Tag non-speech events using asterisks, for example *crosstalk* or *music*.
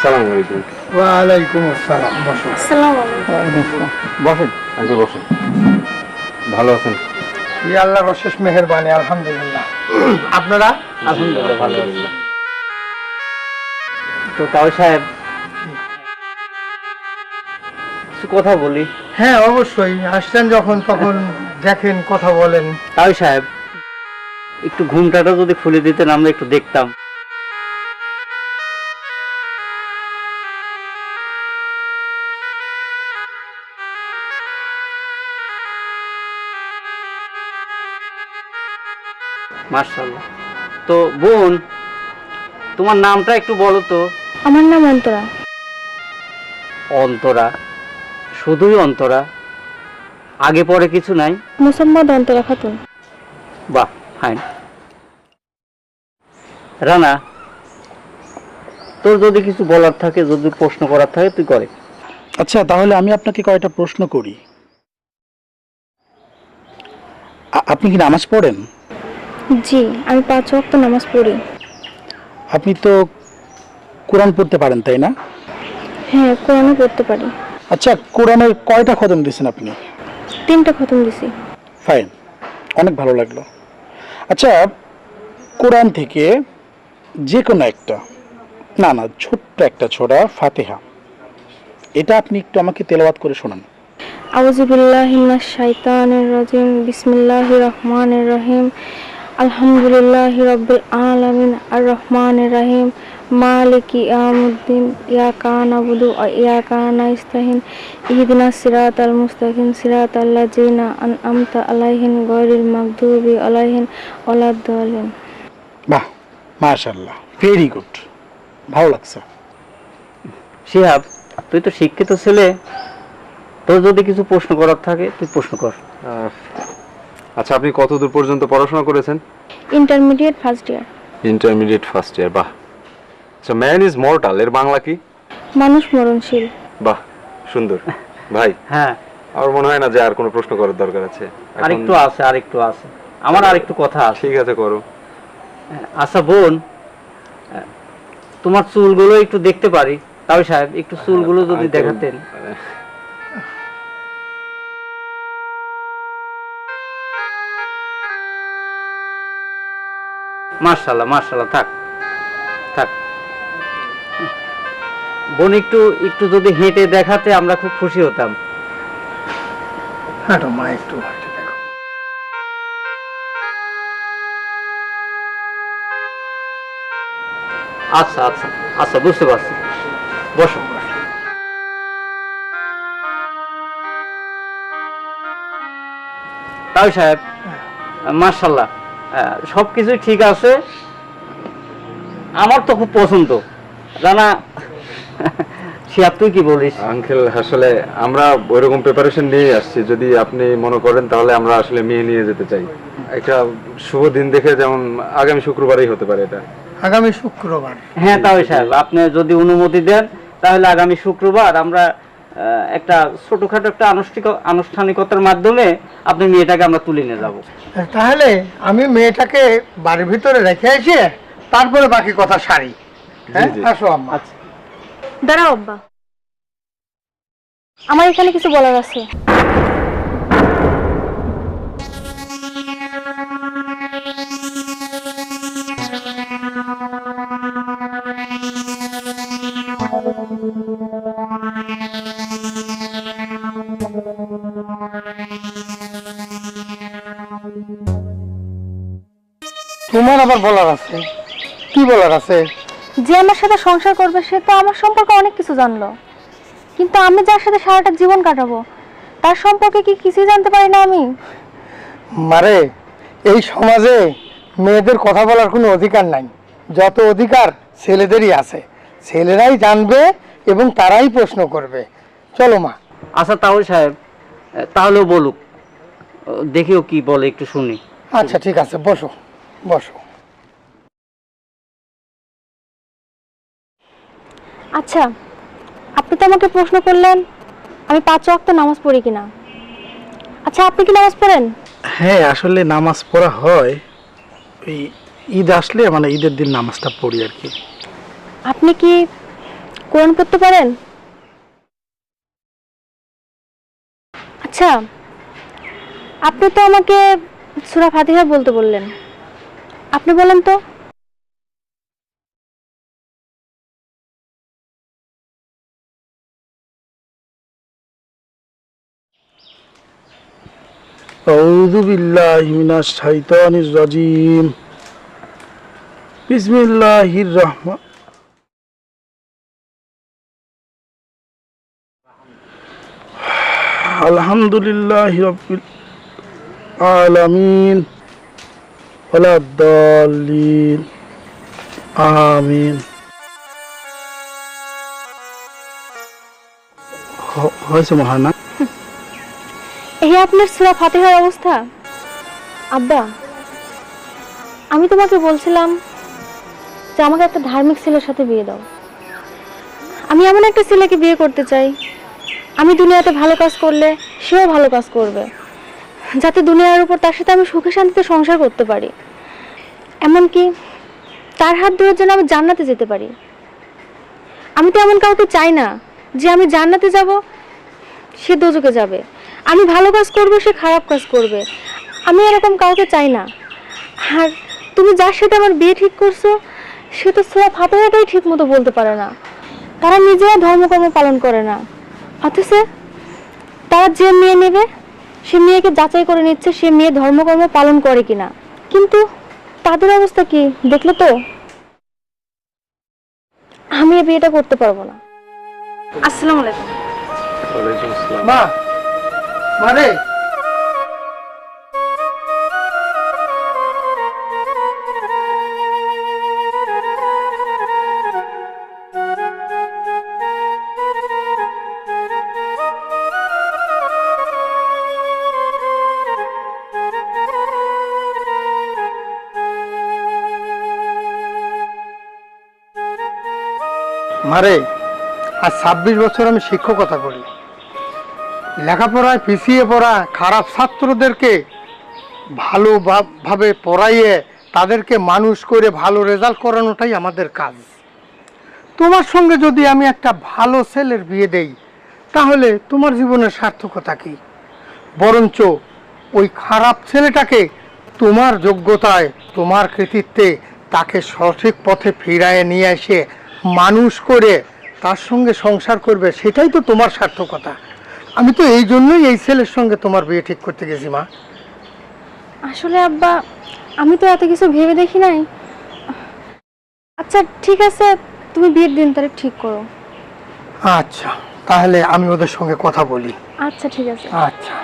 আসসালামু আলাইকুম। ওয়ালাইকুম আসসালাম বসো আসসালামু আলাইকুম। বসেন আঙ্কেল বসেন। ভালো আছেন? ই আল্লাহর অশেষ মেহেরবানি আলহামদুলিল্লাহ। আপনারা? আলহামদুলিল্লাহ ভালো আছি তো তাও সাহেব কিছু কথা বলি? হ্যাঁ অবশ্যই। আসছেন যখন তখন দেখেন কথা বলেন। তাও সাহেব একটু ঘুমটাটা যদি খুলে দিতেন আমরা একটু দেখতাম। মার্শাল্লাহ তো বোন তোমার নামটা একটু বলো তো। আমার নাম অন্তরা। অন্তরা? শুধুই অন্তরা? আগে পরে কিছু নাই? মুসাম্মদ অন্তরা খাতুন। বাহ ফাইন রানা তোর যদি কিছু বলার থাকে যদি প্রশ্ন করার থাকে তুই করে। আচ্ছা তাহলে আমি আপনাকে কয়টা প্রশ্ন করি। আপনি কি নামাজ পড়েন? জি আমি পাঁচ ওয়াক্ত নামাজ পড়ি। আপনি তো কোরআন পড়তে পারেন তাই না? হ্যাঁ কোরআনও পড়তে পারি। আচ্ছা কোরআনের কয়টা খতম দিয়েছেন আপনি? তিনটা খতম দিছি ফাইন অনেক ভালো লাগল। আচ্ছা কোরআন থেকে যে কোনো একটা না না ছোট্ট একটা ছোড়া ফাতেহা এটা আপনি একটু আমাকে তেলাওয়াত করে শোনান। আউযুবিল্লাহি মিনাশ শাইতানির রাজিম বিসমিল্লাহির রহমানির রহিম। আলহামদুলিল্লাহি রাব্বিল আলামিন আর রহমানির রহিম মালিকি ইয়াউমিদ্দিন ইয়াকা নাবুদু ওয়া ইয়াকা নাস্তাইন ইহদিনাস সিরাতাল মুস্তাকিম সিরাতাল লাযিনা আনআমতা আলাইহিম গায়রিল মাগদুবি আলাইহিম ওয়ালাদ-দালিন বাহ মাশাল্লাহ ভেরি গুড ভালো লাগছে। শিহাব তুই তো শিক্ষিত ছেলে তোর যদি কিছু প্রশ্ন করার থাকে তুই প্রশ্ন কর। আচ্ছা আপনি কত দূর পর্যন্ত পড়াশোনা করেছেন? Intermediate first year intermediate first year বাহ। আচ্ছা ম্যান ইজ মর্টাল এর বাংলা কি? মানুষ মরণশীল। বাহ সুন্দর। ভাই হ্যাঁ। আমার মনে হয় না যে আর কোনো প্রশ্ন করার দরকার আছে। আরেকটু আছে আরেকটু আছে। আমার আরেকটু কথা আছে। ঠিক আছে করো। আচ্ছা বোন তোমার চুলগুলো একটু দেখতে পারি। তাও সাহেব একটু চুলগুলো যদি দেখাতেন। মার্শাল্লাহ মার্শাল্লাহ থাক থাক। বোন একটু একটু যদি হেঁটে দেখাতে আমরা খুব খুশি হতাম। হাঁটো মা একটু আচ্ছা আচ্ছা আচ্ছা বুঝতে পারছি। বসো। তাই সাহেব মার্শাল্লাহ সব কিছুই ঠিক আছে। আমার তো খুব পছন্দ। জানা *laughs* শিয়াব তুই কি বলিস? আঙ্কেল আসলে আমরা ওইরকম প্রিপারেশন নিয়ে আসছি। যদি আপনি মনে করেন তাহলে আমরা আসলে মেয়ে নিয়ে যেতে চাই। একটা শুভ দিন দেখে যেমন আগামী শুক্রবারই হতে পারে এটা। আগামী শুক্রবার। হ্যাঁ তাই সাহেব আপনি যদি অনুমতি দেন তাহলে আগামী শুক্রবার আমরা একটা ছোটখাটো একটা আনুষ্ঠানিক আনুষ্ঠানিকতার মাধ্যমে আপনি মেয়েটাকে আমরা তুলে নিয়ে যাব। তাহলে আমি মেয়েটাকে বাড়ির ভিতরে রেখে এসে তারপরে বাকি কথা সারি। হ্যাঁ। আসো আম্মা। আচ্ছা। দাঁড়াও আব্বা। আমার এখানে কিছু বলার আছে। তোমার আবার বলার আছে? কি বলার আছে? যে আমার সাথে সংসার করবে সে তো আমার সম্পর্কে অনেক কিছু জানলো। কিন্তু আমি যার সাথে সারাটা জীবন কাটাবো তার সম্পর্কে কি কিছুই জানতে পারি না আমি? মারে এই সমাজে মেয়েদের কথা বলার কোনো অধিকার নাই। যত অধিকার ছেলেদেরই আছে ছেলেরাই জানবে এবং তারাই প্রশ্ন করবে। চলো মা। আচ্ছা তাহলে সাহেব তাহলেও বলুক। দেখিও কি বলে একটু শুনি। আচ্ছা ঠিক আছে বসো বসো। আচ্ছা আপনি তো আমাকে প্রশ্ন করলেন আমি পাঁচ ওয়াক্ত নামাজ পড়ি কিনা। আচ্ছা আপনি কি নামাজ পড়েন? হ্যাঁ আসলে নামাজ পড়া হয়। ওই ঈদ আসলে মানে ঈদের দিন নামাজটা পড়ি আর কি। আপনি কি কোরআন পড়তে পারেন? আচ্ছা আপনি তো আমাকে সূরা ফাতিহা বলতে বললেন। আপনি বলেন তো। أعوذ بالله من الشيطان الرجيم بسم الله الرحمن الحمد لله رب العالمين ولا الضالين آمين হ- হয়েছে মহানা এই আপনার সূরা ফাতিহার অবস্থা? আব্বা, আমি তোমাকে বলছিলাম যে আমাকে একটা ধার্মিক ছেলের সাথে বিয়ে দাও। আমি এমন একটা ছেলেকে বিয়ে করতে চাই। আমি দুনিয়াতে ভালো কাজ করলে সেও ভালো কাজ করবে। যাতে দুনিয়ার উপর তার সাথে আমি সুখে শান্তিতে সংসার করতে পারি। এমনকি তার হাত ধরে যেন আমি জান্নাতে যেতে পারি। আমি তো এমন কাউকে চাই না যে আমি জান্নাতে যাব, সে দোজকে যাবে। আমি ভালো কাজ করবে সে খারাপ কাজ করবে। আমি এরকম কাউকে চাই না। আর তুমি যার সাথে আমার বিয়ে ঠিক করছ সে তো সোয়া ফাতেহাটাই ঠিক মতো বলতে পারে না। তারা নিজেরা ধর্মকর্ম পালন করে না। অথচ তারা যে মেয়ে নেবে সে মেয়েকে যাচাই করে নিচ্ছে সে মেয়ে ধর্মকর্ম পালন করে কিনা। কিন্তু তাদের অবস্থা কি দেখলে তো? আমি বিয়েটা করতে পারব না। আসসালামু আলাইকুম। মা মারে। মারে আর ছাব্বিশ বছর আমি শিক্ষকতা করি লেখাপড়ায় পিছিয়ে পড়া খারাপ ছাত্রদেরকে ভালো ভাব- ভাবে পড়াইয়ে তাদেরকে মানুষ করে ভালো রেজাল্ট করানোটাই আমাদের কাজ। তোমার সঙ্গে যদি আমি একটা ভালো ছেলের বিয়ে দেই, তাহলে তোমার জীবনের সার্থকতা কি? বরঞ্চ ওই খারাপ ছেলেটাকে তোমার যোগ্যতায়, তোমার কৃতিত্বে তাকে সঠিক পথে ফিরায় নিয়ে এসে মানুষ করে তার সঙ্গে সংসার করবে, সেটাই তো তোমার সার্থকতা। আমি তো এই জন্যই এই ছেলের সঙ্গে তোমার বিয়ে ঠিক করতে গেছি মা। আসলে আব্বা আমি তো এত কিছু ভেবে দেখি নাই। আচ্ছা ঠিক আছে তুমি বিয়ের দিন তারিখ ঠিক করো। আচ্ছা তাহলে আমি ওদের সঙ্গে কথা বলি। আচ্ছা ঠিক আছে। আচ্ছা।